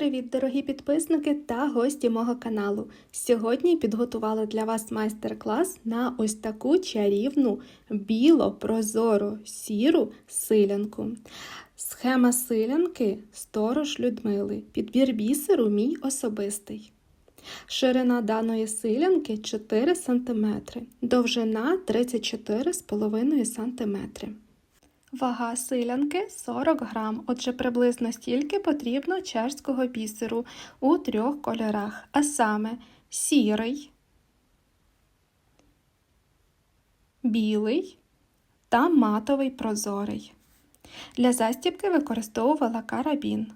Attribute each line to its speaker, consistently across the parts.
Speaker 1: Привіт, дорогі підписники та гості мого каналу. Сьогодні підготувала для вас майстер-клас на ось таку чарівну біло-прозору сіру силянку. Схема силянки сторож Людмили. Підбір бісеру мій особистий. Ширина даної силянки 4 см, довжина 34,5 см. Вага силянки 40 грам, отже приблизно стільки потрібно чешського бісеру у трьох кольорах, а саме сірий, білий та матовий прозорий. Для застібки використовувала карабін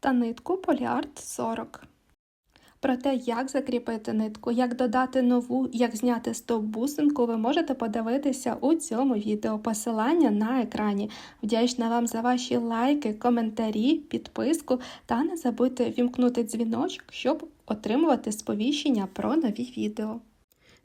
Speaker 1: та нитку поліарт 40. Про те, як закріпити нитку, як додати нову, як зняти стоп-бусинку, ви можете подивитися у цьому відео. Посилання на екрані. Вдячна вам за ваші лайки, коментарі, підписку та не забудьте вімкнути дзвіночок, щоб отримувати сповіщення про нові відео.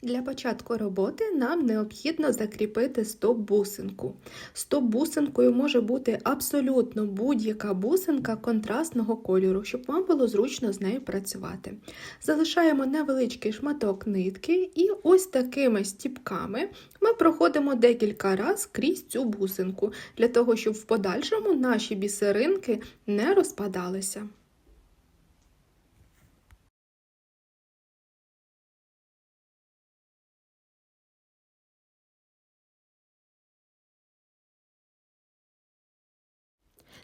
Speaker 1: Для початку роботи нам необхідно закріпити стоп-бусинку. Стоп-бусинкою може бути абсолютно будь-яка бусинка контрастного кольору, щоб вам було зручно з нею працювати. Залишаємо невеличкий шматок нитки, і ось такими стіпками ми проходимо декілька разів крізь цю бусинку, для того, щоб в подальшому наші бісеринки не розпадалися.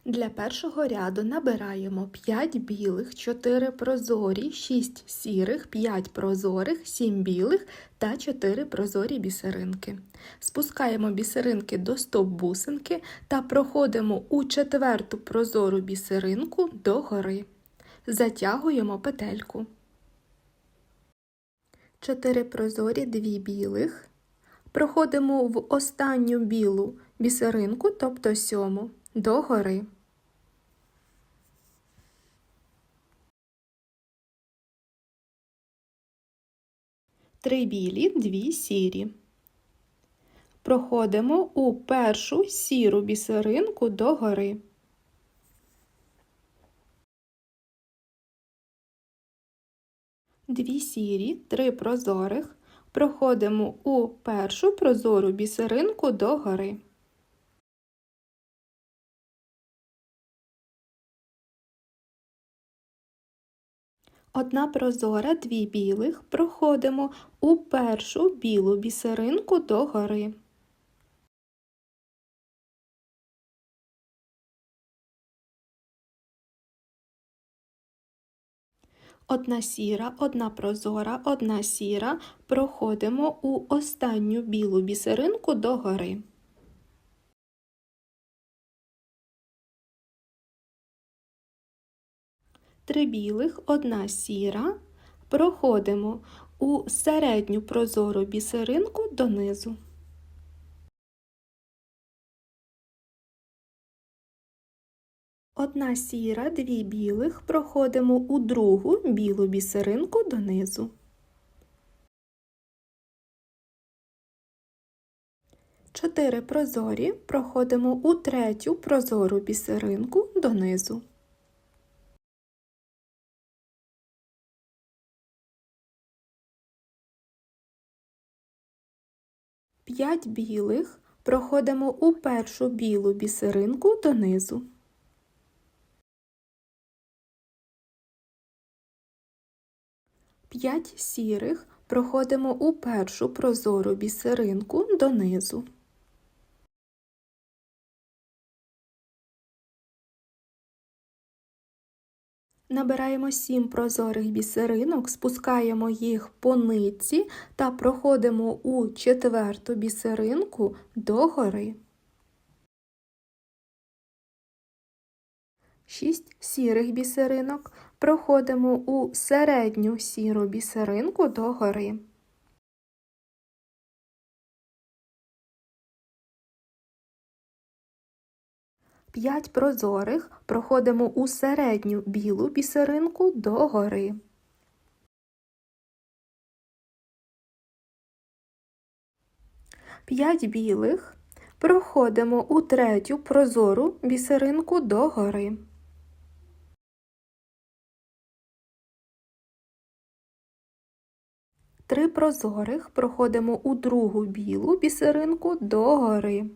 Speaker 1: Для першого ряду набираємо 5 білих, 4 прозорі, 6 сірих, 5 прозорих, 7 білих та 4 прозорі бісеринки. Спускаємо бісеринки до стоп-бусинки та проходимо у четверту прозору бісеринку до гори. Затягуємо петельку. 4 прозорі, 2 білих. Проходимо в останню білу бісеринку, тобто сьому, до гори. 3 білі, 2 сірі. Проходимо у першу сіру бісеринку до гори Дві сірі, три прозорих. Проходимо у першу прозору бісеринку до гори. Одна прозора, дві білих проходимо у першу білу бісеринку догори. Одна сіра, одна прозора, одна сіра проходимо у останню білу бісеринку догори. Три білих, одна сіра. Проходимо у середню прозору бісеринку донизу. Одна сіра, дві білих проходимо у другу білу бісеринку донизу. Чотири прозорі проходимо у третю прозору бісеринку донизу. 5 білих проходимо у першу білу бісеринку донизу. П'ять сірих проходимо у першу прозору бісеринку донизу. Набираємо 7 прозорих бісеринок, спускаємо їх по нитці та проходимо у четверту бісеринку догори. 6 сірих бісеринок проходимо у середню сіру бісеринку догори. 5 прозорих проходимо у середню білу бісеринку догори. П'ять білих проходимо у третю прозору бісеринку догори. Три прозорих проходимо у другу білу бісеринку догори.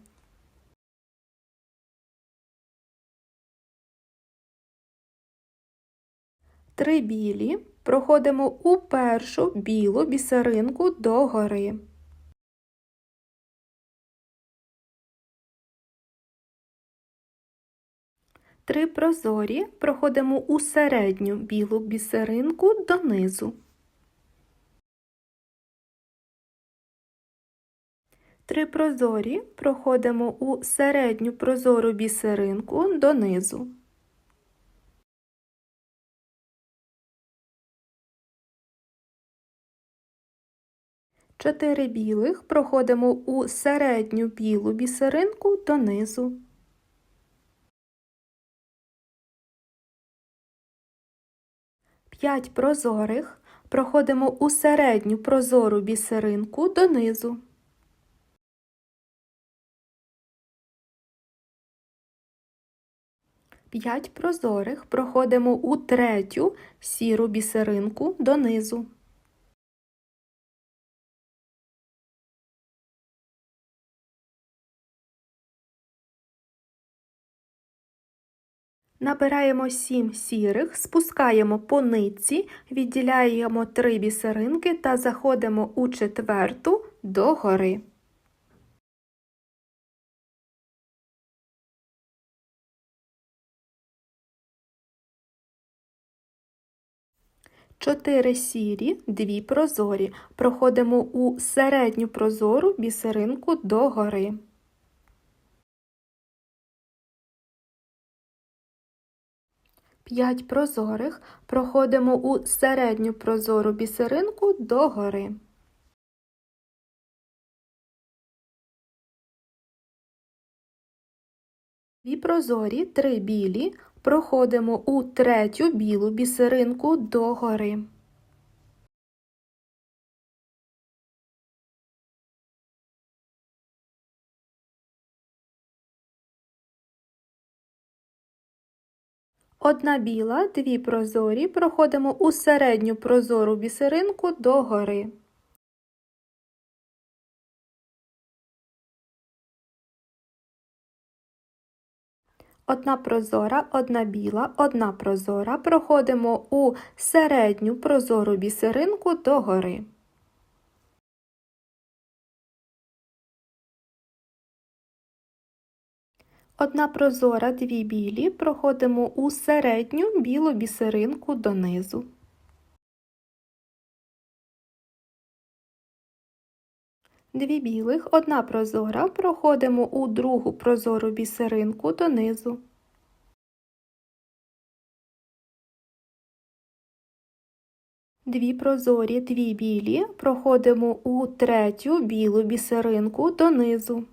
Speaker 1: Три білі проходимо у першу білу бісеринку догори. Три прозорі проходимо у середню білу бісеринку донизу. Три прозорі проходимо у середню прозору бісеринку донизу. Чотири білих проходимо у середню білу бісеринку донизу. П'ять прозорих проходимо у середню прозору бісеринку донизу. П'ять прозорих проходимо у третю сіру бісеринку донизу. Набираємо 7 сірих, спускаємо по нитці, відділяємо 3 бісеринки та заходимо у четверту догори. Чотири сірі, дві прозорі. Проходимо у середню прозору бісеринку догори. П'ять прозорих проходимо у середню прозору бісеринку догори. Дві прозорі, три білі проходимо у третю білу бісеринку догори. Одна біла, дві прозорі проходимо у середню прозору бісеринку догори. Одна прозора, одна біла, одна прозора проходимо у середню прозору бісеринку догори. Одна прозора, дві білі проходимо у середню білу бісеринку донизу. Дві білих, одна прозора проходимо у другу прозору бісеринку донизу. Дві прозорі, дві білі проходимо у третю білу бісеринку донизу.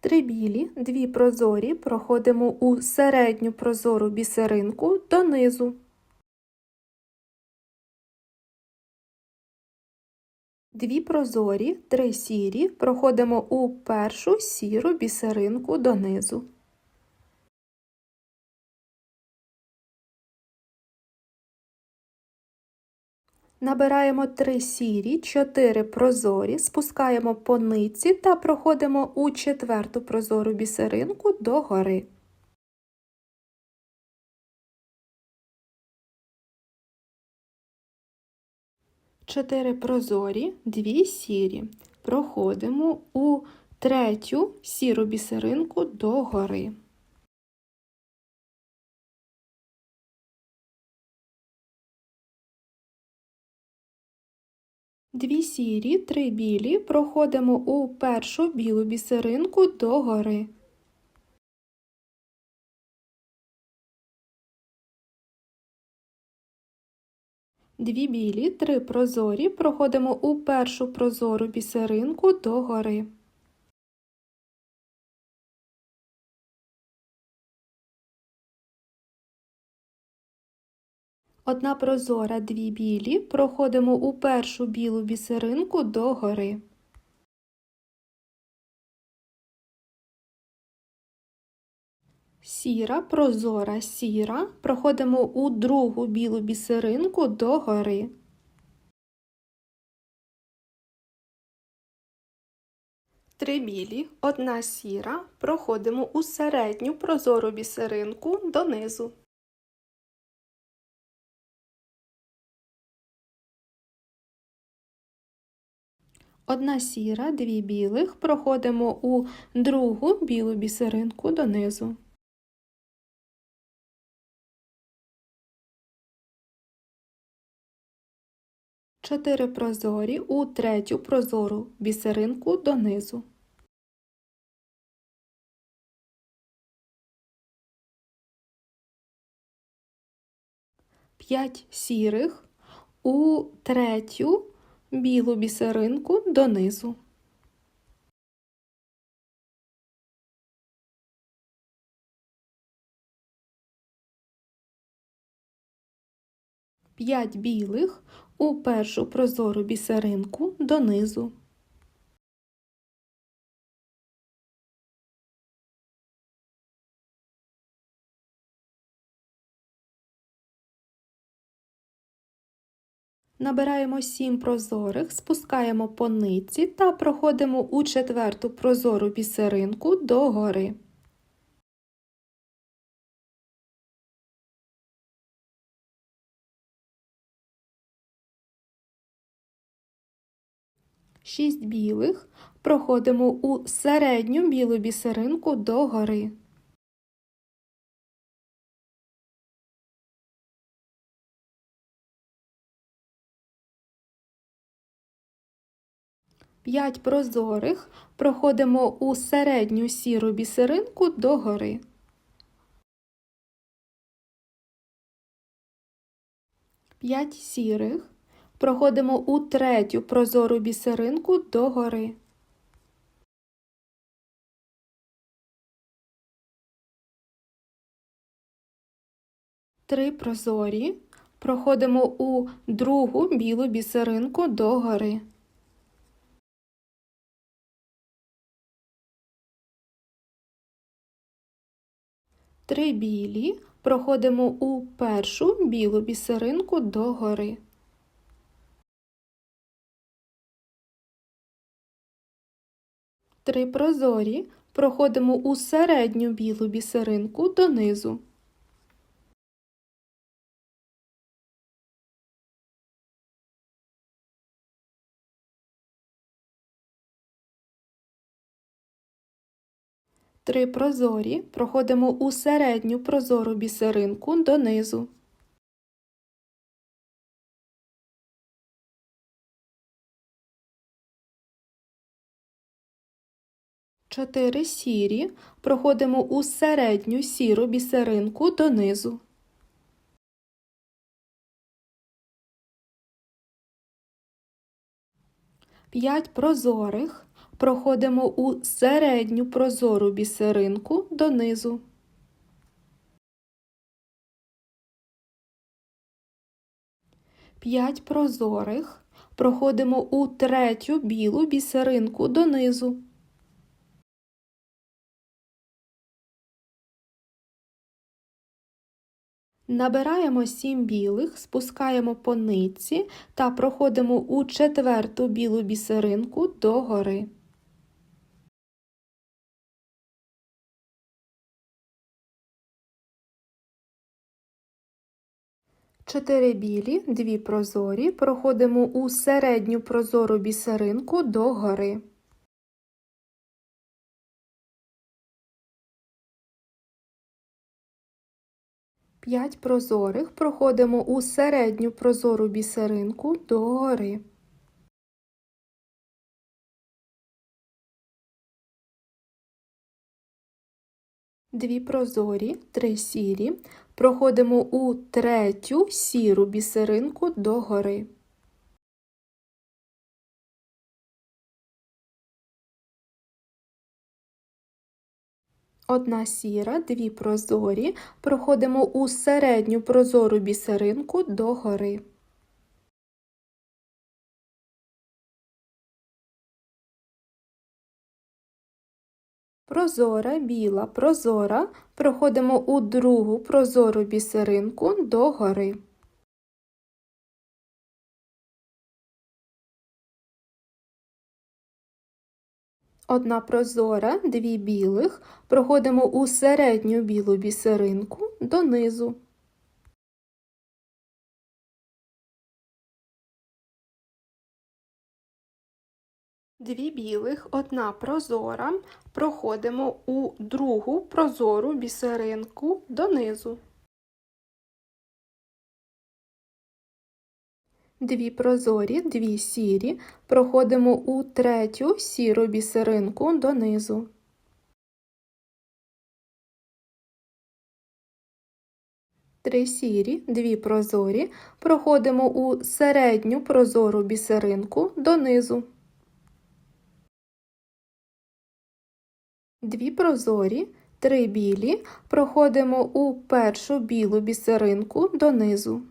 Speaker 1: Три білі, дві прозорі проходимо у середню прозору бісеринку донизу. Дві прозорі, три сірі проходимо у першу сіру бісеринку донизу. Набираємо 3 сірі, 4 прозорі, спускаємо по ниці та проходимо у четверту прозору бісеринку догори. Чотири прозорі, дві сірі. Проходимо у третю сіру бісеринку догори. Дві сірі, три білі проходимо у першу білу бісеринку догори. Дві білі, три прозорі проходимо у першу прозору бісеринку догори. Одна прозора, дві білі проходимо у першу білу бісеринку догори. Сіра, прозора, сіра. Проходимо у другу білу бісеринку догори. Три білі, одна сіра. Проходимо у середню прозору бісеринку донизу. Одна сіра, дві білих. Проходимо у другу білу бісеринку донизу. Чотири прозорі у третю прозору бісеринку донизу. П'ять сірих у третю білу бісеринку донизу. П'ять білих у першу прозору бісеринку донизу. Набираємо 7 прозорих, спускаємо по нитці та проходимо у четверту прозору бісеринку догори. Шість білих проходимо у середню білу бісеринку догори. П'ять прозорих проходимо у середню сіру бісеринку догори. П'ять сірих проходимо у третю прозору бісеринку догори. Три прозорі проходимо у другу білу бісеринку догори. Три білі проходимо у першу білу бісеринку догори. Три прозорі проходимо у середню білу бісеринку донизу. Три прозорі проходимо у середню прозору бісеринку донизу. Чотири сірі проходимо у середню сіру бісеринку донизу. П'ять прозорих проходимо у середню прозору бісеринку донизу. П'ять прозорих проходимо у третю білу бісеринку донизу. Набираємо 7 білих, спускаємо по нитці та проходимо у четверту білу бісеринку догори. Чотири білі, дві прозорі, проходимо у середню прозору бісеринку догори. П'ять прозорих проходимо у середню прозору бісеринку догори. Дві прозорі, три сірі. Проходимо у третю сіру бісеринку догори. Одна сіра, дві прозорі. Проходимо у середню прозору бісеринку догори. Прозора, біла, прозора. Проходимо у другу прозору бісеринку догори. Одна прозора, дві білих. Проходимо у середню білу бісеринку донизу. Дві білих, одна прозора. Проходимо у другу прозору бісеринку донизу. Дві прозорі, дві сірі. Проходимо у третю сіру бісеринку донизу. Три сірі, дві прозорі. Проходимо у середню прозору бісеринку донизу. Дві прозорі, три білі. Проходимо у першу білу бісеринку донизу.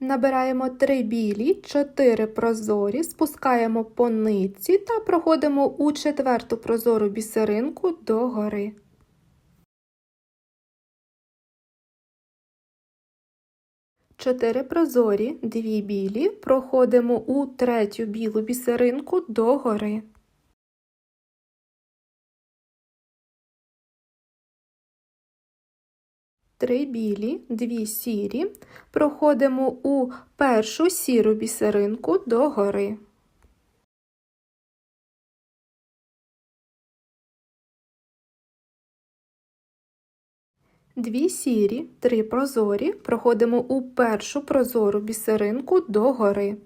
Speaker 1: Набираємо три білі, чотири прозорі, спускаємо по нитці та проходимо у четверту прозору бісеринку догори. Чотири прозорі, дві білі, проходимо у третю білу бісеринку догори. Три білі, дві сірі. Проходимо у першу сіру бісеринку догори. Дві сірі, три прозорі. Проходимо у першу прозору бісеринку догори.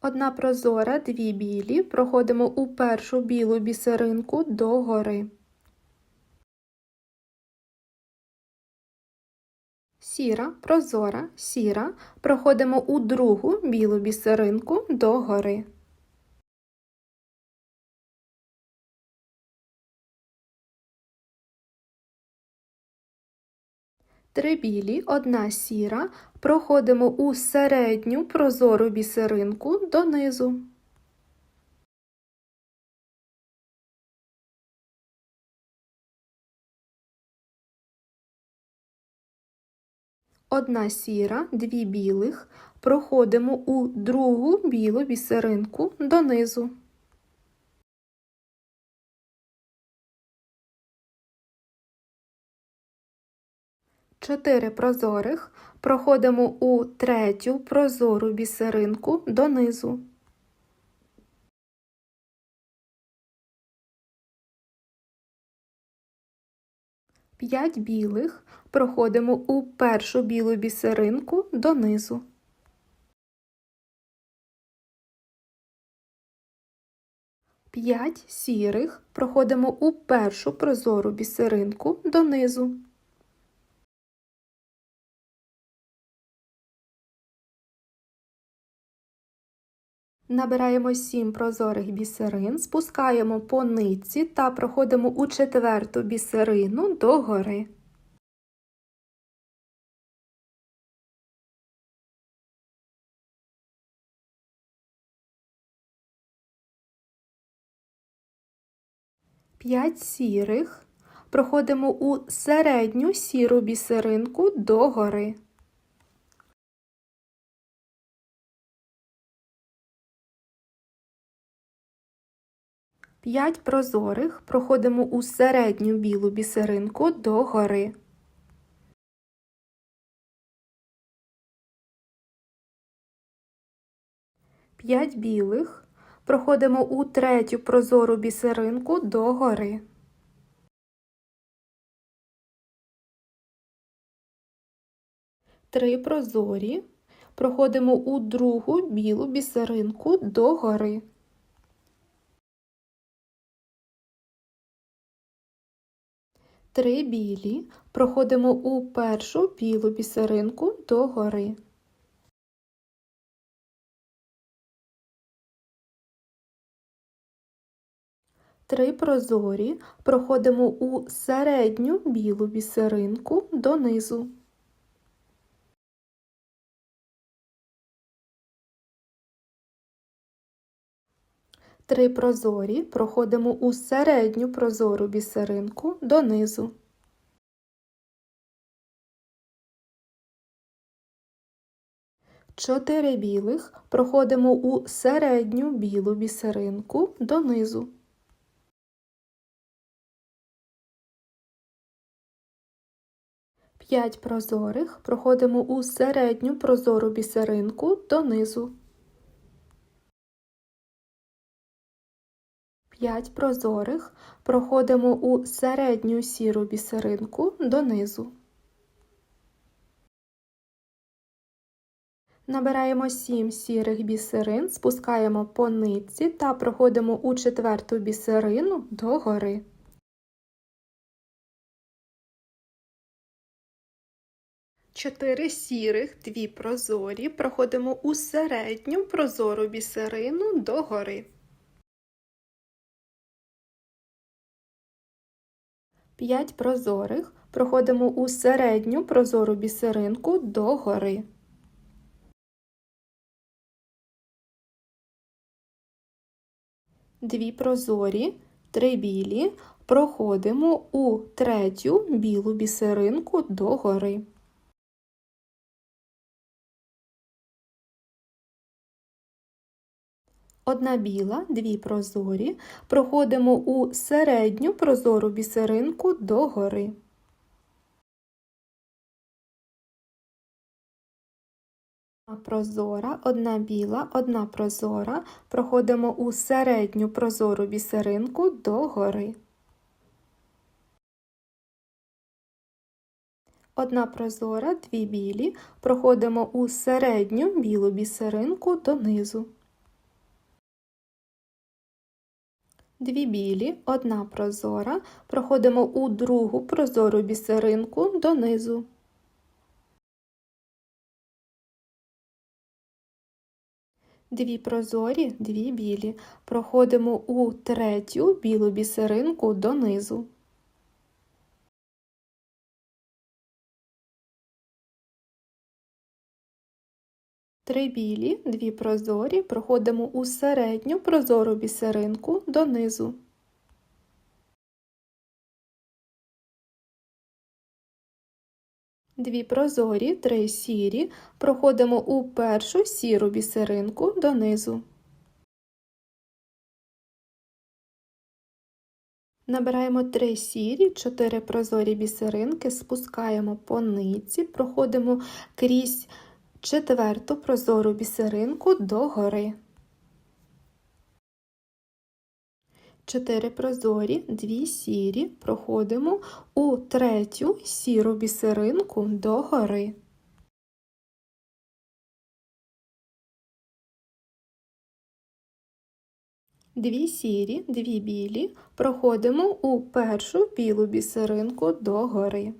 Speaker 1: Одна прозора, дві білі. Проходимо у першу білу бісеринку догори. Сіра, прозора, сіра. Проходимо у другу білу бісеринку догори. Три білі, одна сіра. Проходимо у середню прозору бісеринку донизу. Одна сіра, дві білих. Проходимо у другу білу бісеринку донизу. Чотири прозорих. Проходимо у третю прозору бісеринку донизу. П'ять білих. Проходимо у першу білу бісеринку донизу. П'ять сірих. Проходимо у першу прозору бісеринку донизу. Набираємо 7 прозорих бісерин, спускаємо по нитці та проходимо у четверту бісерину догори. П'ять сірих. Проходимо у середню сіру бісеринку догори. 5 прозорих проходимо у середню білу бісеринку до гори. П'ять білих проходимо у третю прозору бісеринку до гори. Три прозорі проходимо у другу білу бісеринку до гори. Три білі проходимо у першу білу бісеринку догори. Три прозорі проходимо у середню білу бісеринку донизу. Три прозорі проходимо у середню прозору бісеринку донизу. Чотири білих проходимо у середню білу бісеринку донизу. П'ять прозорих проходимо у середню прозору бісеринку донизу. П'ять прозорих проходимо у середню сіру бісеринку донизу. Набираємо 7 сірих бісерин, спускаємо по нитці та проходимо у четверту бісерину догори. Чотири сірих, дві прозорі, проходимо у середню прозору бісерину догори. П'ять прозорих проходимо у середню прозору бісеринку догори. Дві прозорі, три білі, проходимо у третю білу бісеринку догори. Одна біла, дві прозорі, проходимо у середню прозору бісеринку догори. Прозора, одна біла, одна прозора, проходимо у середню прозору бісеринку догори. Одна прозора, дві білі, проходимо у середню білу бісеринку донизу. Дві білі, одна прозора, проходимо у другу прозору бісеринку донизу. Дві прозорі, дві білі, проходимо у третю білу бісеринку донизу. Три білі, дві прозорі, проходимо у середню прозору бісеринку донизу. Дві прозорі, три сірі, проходимо у першу сіру бісеринку донизу. Набираємо три сірі, чотири прозорі бісеринки, спускаємо по ниці, проходимо крізь четверту прозору бісеринку догори. Чотири прозорі, дві сірі, проходимо у третю сіру бісеринку догори. Дві сірі, дві білі, проходимо у першу білу бісеринку догори.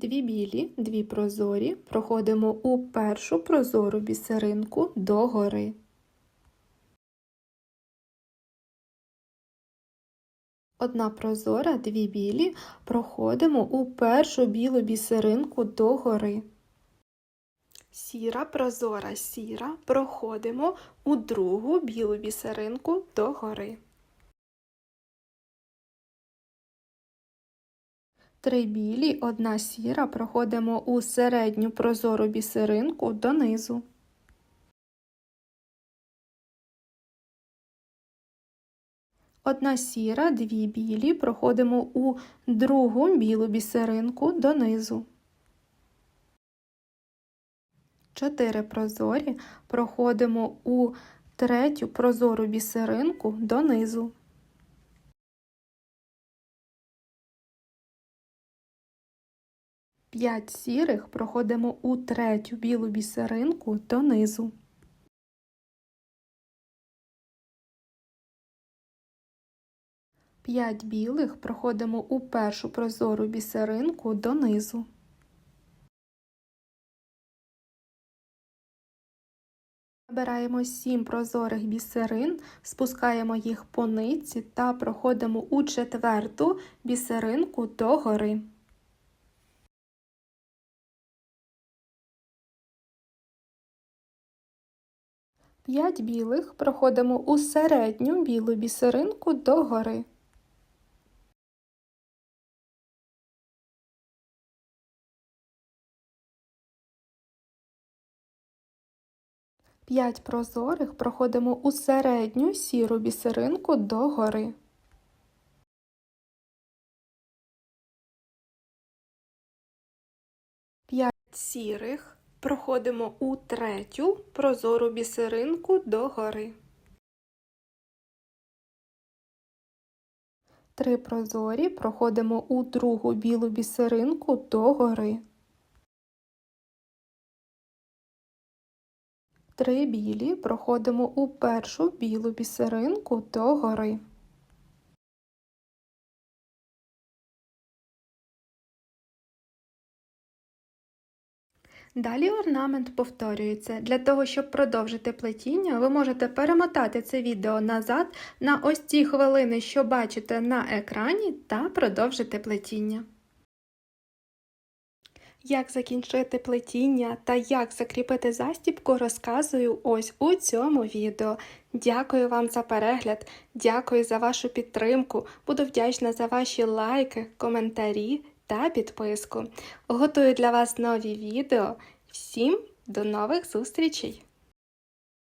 Speaker 1: Дві білі, дві прозорі, проходимо у першу прозору бісеринку догори. Одна прозора, дві білі, проходимо у першу білу бісеринку догори. Сіра, прозора, сіра, проходимо у другу білу бісеринку догори. Три білі, одна сіра, проходимо у середню прозору бісеринку донизу. Одна сіра, дві білі, проходимо у другу білу бісеринку донизу. Чотири прозорі проходимо у третю прозору бісеринку донизу. П'ять сірих проходимо у третю білу бісеринку донизу. П'ять білих проходимо у першу прозору бісеринку донизу. Набираємо 7 прозорих бісерин, спускаємо їх по нитці та проходимо у четверту бісеринку догори. П'ять білих проходимо у середню білу бісеринку догори. П'ять прозорих проходимо у середню сіру бісеринку догори. П'ять сірих проходимо у третю прозору бісеринку догори. Три прозорі проходимо у другу білу бісеринку догори. Три білі проходимо у першу білу бісеринку догори. Далі орнамент повторюється. Для того, щоб продовжити плетіння, ви можете перемотати це відео назад на ось ті хвилини, що бачите на екрані, та продовжити плетіння. Як закінчити плетіння та як закріпити застібку, розказую ось у цьому відео. Дякую вам за перегляд, дякую за вашу підтримку. Буду вдячна за ваші лайки, коментарі та підписку. Готую для вас нові відео. Всім до нових зустрічей!